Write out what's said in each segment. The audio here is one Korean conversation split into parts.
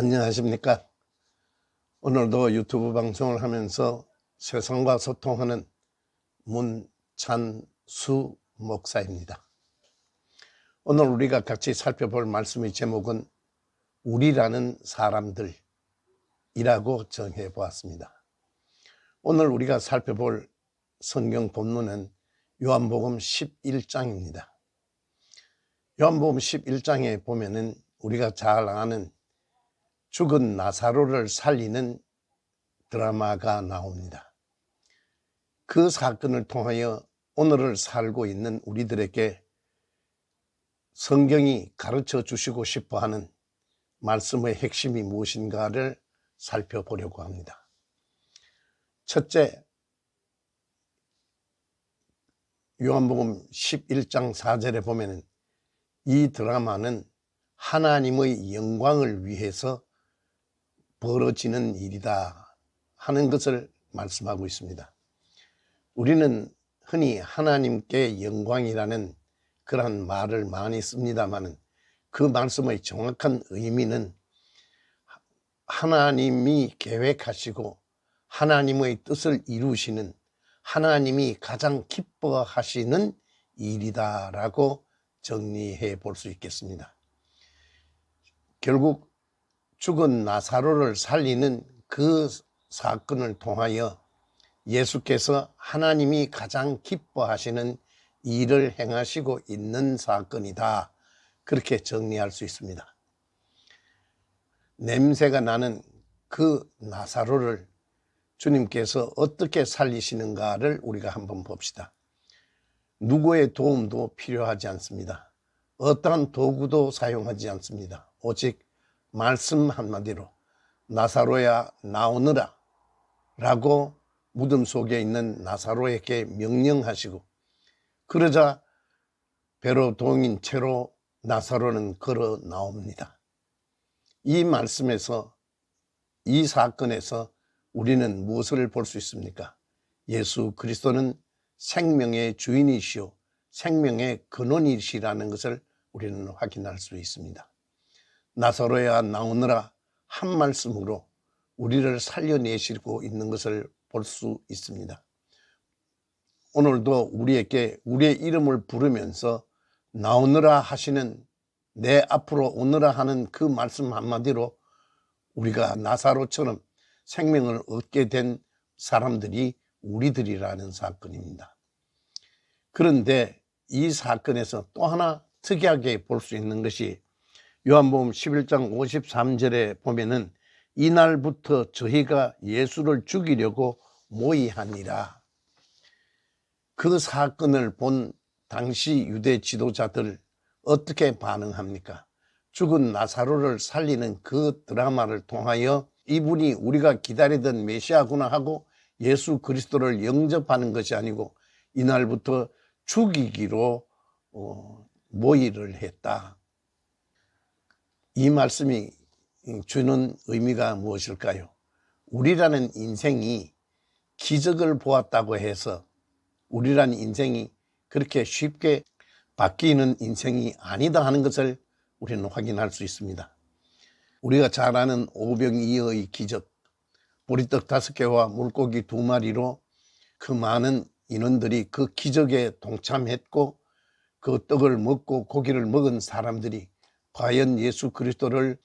안녕하십니까. 오늘도 유튜브 방송을 하면서 세상과 소통하는 문찬수 목사입니다. 오늘 우리가 같이 살펴볼 말씀의 제목은 우리라는 사람들이라고 정해 보았습니다. 오늘 우리가 살펴볼 성경 본문은 요한복음 11장입니다. 요한복음 11장에 보면은 우리가 잘 아는 죽은 나사로를 살리는 드라마가 나옵니다. 그 사건을 통하여 오늘을 살고 있는 우리들에게 성경이 가르쳐 주시고 싶어 하는 말씀의 핵심이 무엇인가를 살펴보려고 합니다. 첫째, 요한복음 11장 4절에 보면은 이 드라마는 하나님의 영광을 위해서 벌어지는 일이다 하는 것을 말씀하고 있습니다. 우리는 흔히 하나님께 영광이라는 그런 말을 많이 씁니다만은 그 말씀의 정확한 의미는 하나님이 계획하시고 하나님의 뜻을 이루시는 하나님이 가장 기뻐하시는 일이다라고 정리해 볼 수 있겠습니다. 결국 죽은 나사로를 살리는 그 사건을 통하여 예수께서 하나님이 가장 기뻐하시는 일을 행하시고 있는 사건이다. 그렇게 정리할 수 있습니다. 냄새가 나는 그 나사로를 주님께서 어떻게 살리시는가를 우리가 한번 봅시다. 누구의 도움도 필요하지 않습니다. 어떠한 도구도 사용하지 않습니다. 오직 말씀 한마디로 나사로야 나오느라 라고 무덤 속에 있는 나사로에게 명령하시고 그러자 배로 동인 채로 나사로는 걸어 나옵니다. 이 말씀에서 이 사건에서 우리는 무엇을 볼 수 있습니까? 예수 그리스도는 생명의 주인이시오 생명의 근원이시라는 것을 우리는 확인할 수 있습니다. 나사로야 나오느라 한 말씀으로 우리를 살려내시고 있는 것을 볼 수 있습니다. 오늘도 우리에게 우리의 이름을 부르면서 나오느라 하시는 내 앞으로 오느라 하는 그 말씀 한마디로 우리가 나사로처럼 생명을 얻게 된 사람들이 우리들이라는 사건입니다. 그런데 이 사건에서 또 하나 특이하게 볼 수 있는 것이 요한복음 11장 53절에 보면은 이날부터 저희가 예수를 죽이려고 모의하니라. 그 사건을 본 당시 유대 지도자들 어떻게 반응합니까? 죽은 나사로를 살리는 그 드라마를 통하여 이분이 우리가 기다리던 메시아구나 하고 예수 그리스도를 영접하는 것이 아니고 이날부터 죽이기로 어, 모의를 했다. 이 말씀이 주는 의미가 무엇일까요? 우리라는 인생이 기적을 보았다고 해서 우리라는 인생이 그렇게 쉽게 바뀌는 인생이 아니다 하는 것을 우리는 확인할 수 있습니다. 우리가 잘 아는 오병이어의 기적, 보리떡 다섯 개와 물고기 두 마리로 그 많은 인원들이 그 기적에 동참했고 그 떡을 먹고 고기를 먹은 사람들이 과연 예수 그리스도를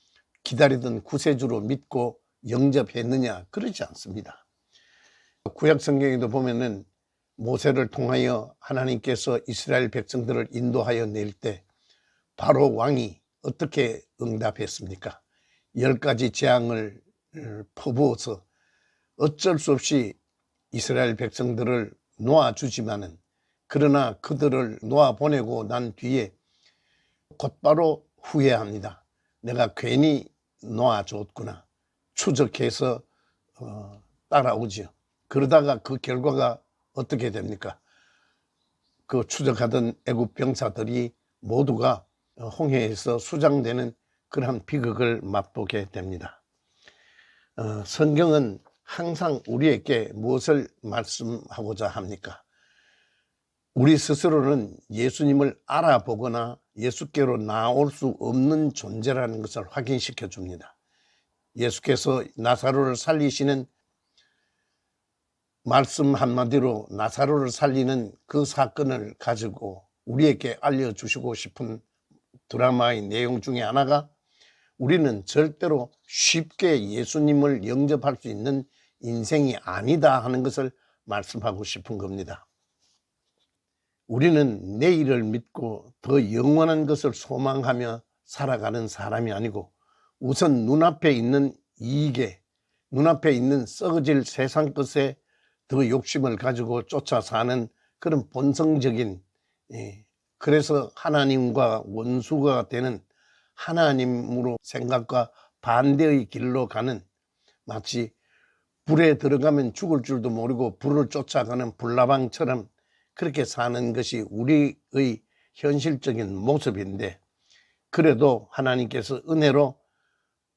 기다리던 구세주로 믿고 영접했느냐 그러지 않습니다. 구약 성경에도 보면은 모세를 통하여 하나님께서 이스라엘 백성들을 인도하여 낼 때 바로 왕이 어떻게 응답했습니까? 열 가지 재앙을 퍼부어서 어쩔 수 없이 이스라엘 백성들을 놓아주지만은 그러나 그들을 놓아 보내고 난 뒤에 곧바로 후회합니다. 내가 괜히 놓아줬구나. 추적해서 어, 따라오지요. 그러다가 그 결과가 어떻게 됩니까? 그 추적하던 애국 병사들이 모두가 홍해에서 수장되는 그러한 비극을 맛보게 됩니다. 어, 성경은 항상 우리에게 무엇을 말씀하고자 합니까? 우리 스스로는 예수님을 알아보거나 예수께로 나올 수 없는 존재라는 것을 확인시켜 줍니다. 예수께서 나사로를 살리시는 말씀 한마디로 나사로를 살리는 그 사건을 가지고 우리에게 알려주시고 싶은 드라마의 내용 중에 하나가 우리는 절대로 쉽게 예수님을 영접할 수 있는 인생이 아니다 하는 것을 말씀하고 싶은 겁니다. 우리는 내일을 믿고 더 영원한 것을 소망하며 살아가는 사람이 아니고 우선 눈앞에 있는 이익에 눈앞에 있는 썩어질 세상 것에 더 욕심을 가지고 쫓아 사는 그런 본성적인 예, 그래서 하나님과 원수가 되는 하나님으로 생각과 반대의 길로 가는 마치 불에 들어가면 죽을 줄도 모르고 불을 쫓아가는 불나방처럼 그렇게 사는 것이 우리의 현실적인 모습인데 그래도 하나님께서 은혜로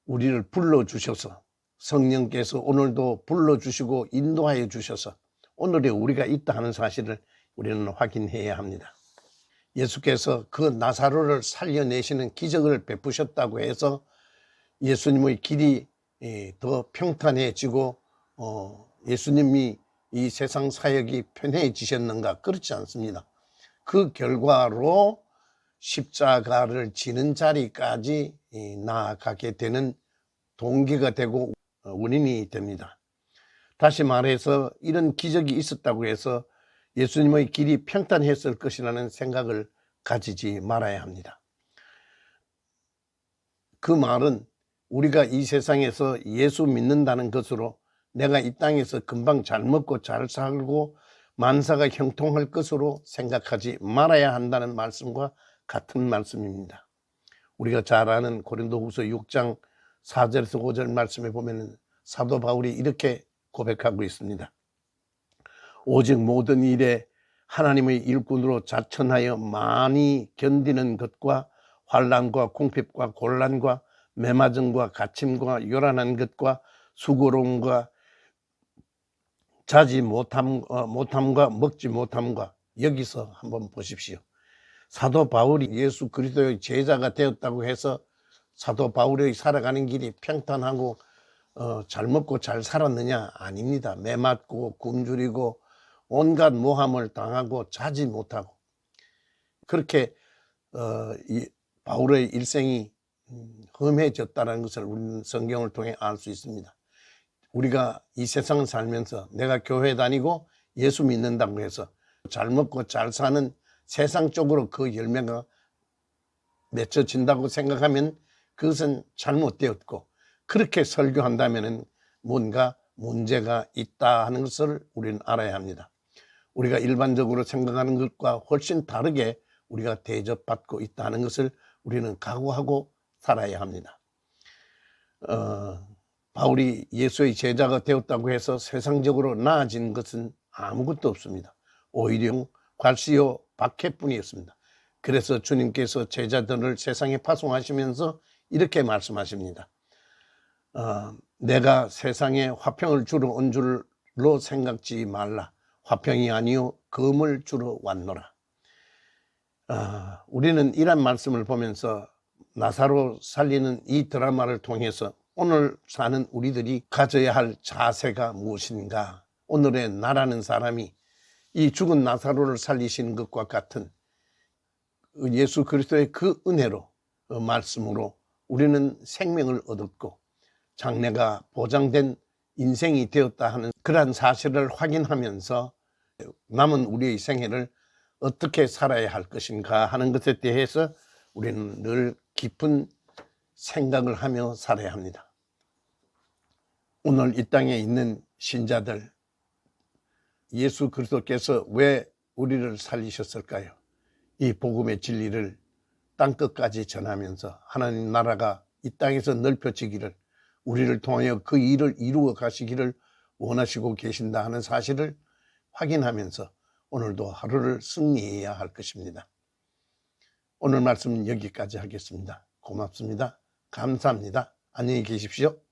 우리를 불러주셔서 성령께서 오늘도 불러주시고 인도하여 주셔서 오늘의 우리가 있다 하는 사실을 우리는 확인해야 합니다. 예수께서 그 나사로를 살려내시는 기적을 베푸셨다고 해서 예수님의 길이 예, 더 평탄해지고 어, 예수님이 이 세상 사역이 편해지셨는가 그렇지 않습니다. 그 결과로 십자가를 지는 자리까지 이, 나아가게 되는 동기가 되고 어, 원인이 됩니다. 다시 말해서 이런 기적이 있었다고 해서 예수님의 길이 평탄했을 것이라는 생각을 가지지 말아야 합니다. 그 말은 우리가 이 세상에서 예수 믿는다는 것으로 내가 이 땅에서 금방 잘 먹고 잘 살고 만사가 형통할 것으로 생각하지 말아야 한다는 말씀과 같은 말씀입니다. 우리가 잘 아는 고린도후서 6장 4절에서 5절 말씀에 보면 사도 바울이 이렇게 고백하고 있습니다. 오직 모든 일에 하나님의 일꾼으로 자천하여 많이 견디는 것과 환란과 궁핍과 곤란과 매맞음과 갇힘과 요란한 것과 수고로움과 자지 못함, 어, 못함과 먹지 못함과 여기서 한번 보십시오. 사도 바울이 예수 그리스도의 제자가 되었다고 해서 사도 바울의 살아가는 길이 평탄하고 어, 잘 먹고 잘 살았느냐? 아닙니다. 매 맞고 굶주리고 온갖 모함을 당하고 자지 못하고 그렇게 어, 이 바울의 일생이 음, 험해졌다는 것을 우리는 성경을 통해 알 수 있습니다. 우리가 이 세상을 살면서 내가 교회 다니고 예수 믿는다고 해서 잘 먹고 잘 사는 세상 쪽으로 그 열매가 맺혀진다고 생각하면 그것은 잘못되었고 그렇게 설교한다면 뭔가 문제가 있다 하는 것을 우리는 알아야 합니다. 우리가 일반적으로 생각하는 것과 훨씬 다르게 우리가 대접받고 있다는 것을 우리는 각오하고 살아야 합니다. 어, 바울이 예수의 제자가 되었다고 해서 세상적으로 나아진 것은 아무것도 없습니다. 오히려 괄시요 박해뿐이었습니다. 그래서 주님께서 제자들을 세상에 파송하시면서 이렇게 말씀하십니다. 어, 내가 세상에 화평을 주러 온 줄로 생각지 말라. 화평이 아니요 금을 주러 왔노라. 아, 우리는 이런 말씀을 보면서 나사로 살리는 이 드라마를 통해서 오늘 사는 우리들이 가져야 할 자세가 무엇인가? 오늘의 나라는 사람이 이 죽은 나사로를 살리시는 것과 같은 예수 그리스도의 그 은혜로 그 말씀으로 우리는 생명을 얻었고 장래가 보장된 인생이 되었다 하는 그러한 사실을 확인하면서 남은 우리의 생애를 어떻게 살아야 할 것인가 하는 것에 대해서 우리는 늘 깊은 생각을 하며 살아야 합니다. 오늘 이 땅에 있는 신자들, 예수 그리스도께서 왜 우리를 살리셨을까요? 이 복음의 진리를 땅 끝까지 전하면서 하나님 나라가 이 땅에서 넓혀지기를 우리를 통하여 그 일을 이루어 가시기를 원하시고 계신다 하는 사실을 확인하면서 오늘도 하루를 승리해야 할 것입니다. 오늘 말씀은 여기까지 하겠습니다. 고맙습니다. 감사합니다. 안녕히 계십시오.